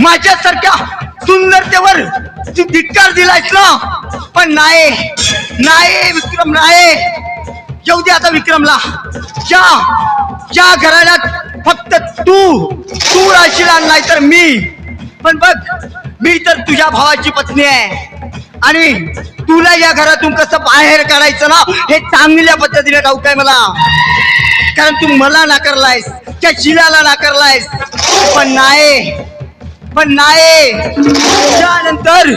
माझ्यासारख्या सुंदरतेवर तू धिक्कार दिलायस ना? पण नाही नाही विक्रम नाही. येऊ दे आता विक्रमला. ज्या ज्या घराण्यात फक्त तू तू राशीला नाही तर मी. पण बघ मी तर तुझ्या भावाची पत्नी आहे. आणि तुला या घरातून कसं बाहेर काढायचं ना हे चांगल्या पद्धतीने ठाऊक आहे मला. कारण तू मला नाकारलायस त्या शिलाला नाकारलायस. पण नाही पण नाही त्यानंतर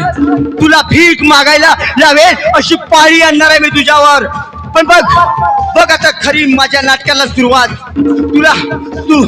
तुला भीक मागायला लावेल अशी पाळी आणणार आहे मी तुझ्यावर. पण बघ बघ आता खरी माझ्या नाटकाला सुरुवात. तुला तू तू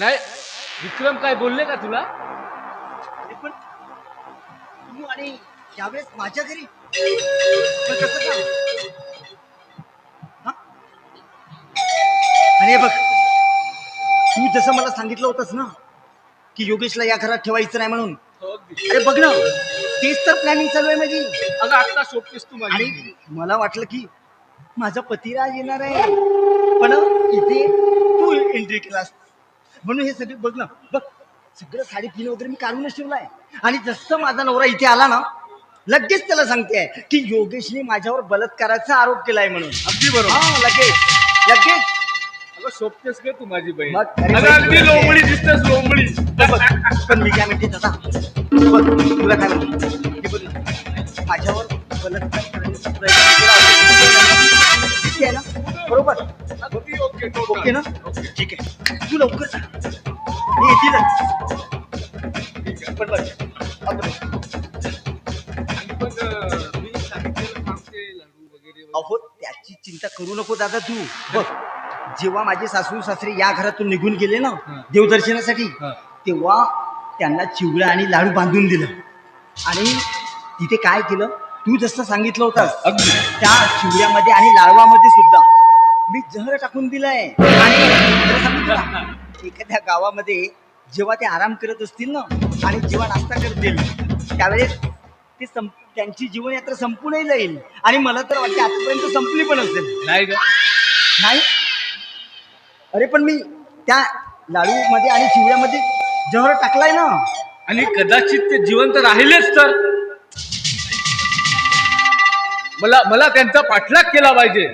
नाही विक्रम काय बोलले का तुला? अरे पण तू आणि यावेळेस माझ्या घरी? पण कसं काय? हा? अरे बघ तू जसं मला सांगितलं होतंस ना की योगेशला या घरात ठेवायचं नाही म्हणून. हो अगदी. अरे बघ ना तेच तर प्लॅनिंग चालू आहे माझी. अगं आता शोधतेस तू माझी. आणि मला वाटलं की माझा पतिराज येणार आहे. पण इथे तू एंट्री केलास म्हणून हे सगळे बघ ना बघ सगळं साडी पिणं वगैरे मी काढूनच ठेवलाय. आणि जसं माझा नवरा इथे आला ना लगेच त्याला सांगते की योगेशने माझ्यावर बलात्काराचा आरोप केलाय म्हणून. अगदी बरोबर. हा लगेच लगेच. अगं शोधतेस का तू माझी बहीण. मग अरे अगं बहीण अगदी करते. लोंबळी दिसतेस लोंबळी पण बघ, पण मी काय म्हणते दादा बघ तुला काय म्हणते? हे बघ ना, माझ्यावर बलात्कार करण्याचा प्रयत्न केला. होता. ठीक आहे ना? बरोबर? अगदी ओके ना. ठीक आहे. तू लवकर करू नको दादा तू. बघ जेव्हा माझे सासू सासरे या घरातून निघून गेले ना. देवदर्शनासाठी. तेव्हा त्यांना चिवडा आणि लाडू बांधून दिलं. आणि तिथे काय केलं? तू जसं सांगितलं होतंस अगदी. त्या चिवड्यामध्ये आणि लाडवामध्ये सुद्धा मी जहर टाकून दिलाय. आणि एखाद्या गावामध्ये जेव्हा ते आराम करत असतील ना आणि जेव्हा नाश्ता करतील त्यावेळेस ते त्यांची जीवनयात्रा संपूनही जाईल. आणि मला तर वाटते आतापर्यंत संपली पण असेल. नाही ग. नाही? अरे पण मी त्या लाडू मध्ये आणि चिवड्यामध्ये जहर टाकलाय ना. आणि कदाचित ते जिवंत राहिलेच तर. मला मला त्यांचा पाठलाग केला पाहिजे.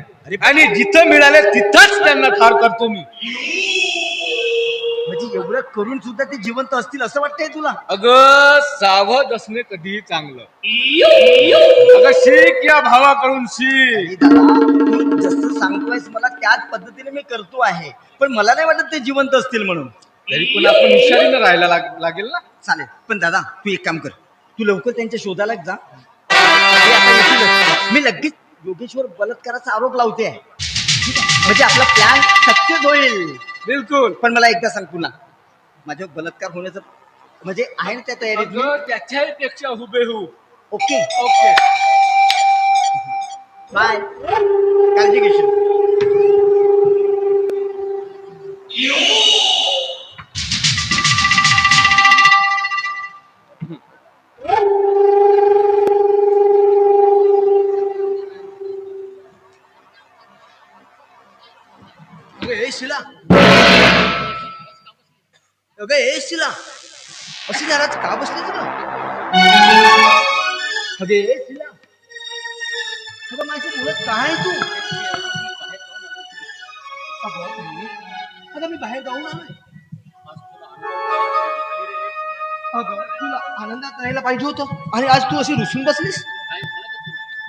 आणि जिथं मिळाले तिथंच त्यांना ठार करतो मी. एवढं करून सुद्धा ते जिवंत असतील असं वाटतंय तुला? अगं सावध असणे कधीही चांगलं. अगं शिक या भावाकडून शिक. अरे दादा तू जसं सांगतोयस मला त्याच पद्धतीने मी करतो आहे. पण मला नाही वाटत ते जिवंत असतील म्हणून. तरी पण आपण हुशारीनं राहायला लाग- लागेल ना? चालेल. पण दादा तू एक काम कर. तू लवकर त्यांच्या शोधाला जा. ते आता येतीलच. मी लगेच योगेश्वर बलात्काराचा आरोप लावते. आहे ठीक आहे? म्हणजे आपला प्लॅन सक्सेस होईल बिलकुल. पण मला एकदा सांग पुन्हा. माझ्यावर बलात्कार होण्याचं म्हणजे आहे ना त्या तयारीत मी? अगं, त्याच्याही पेक्षा ओके. ओके. बाय. काळजी घेशील. ए, शिला. अगं ए शिला अशी नाराज का बसलीस ग अगे ए शिला अगं माझी बोलत काय तू अगं मी- अगं मी बाहेर जाऊन आलोय अगं तुला आनंदात राहायला पाहिजे होतं आणि आज तू अशी रुसून बसलीस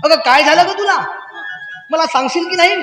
अगं काय झालं ग तुला मला सांगशील की नाही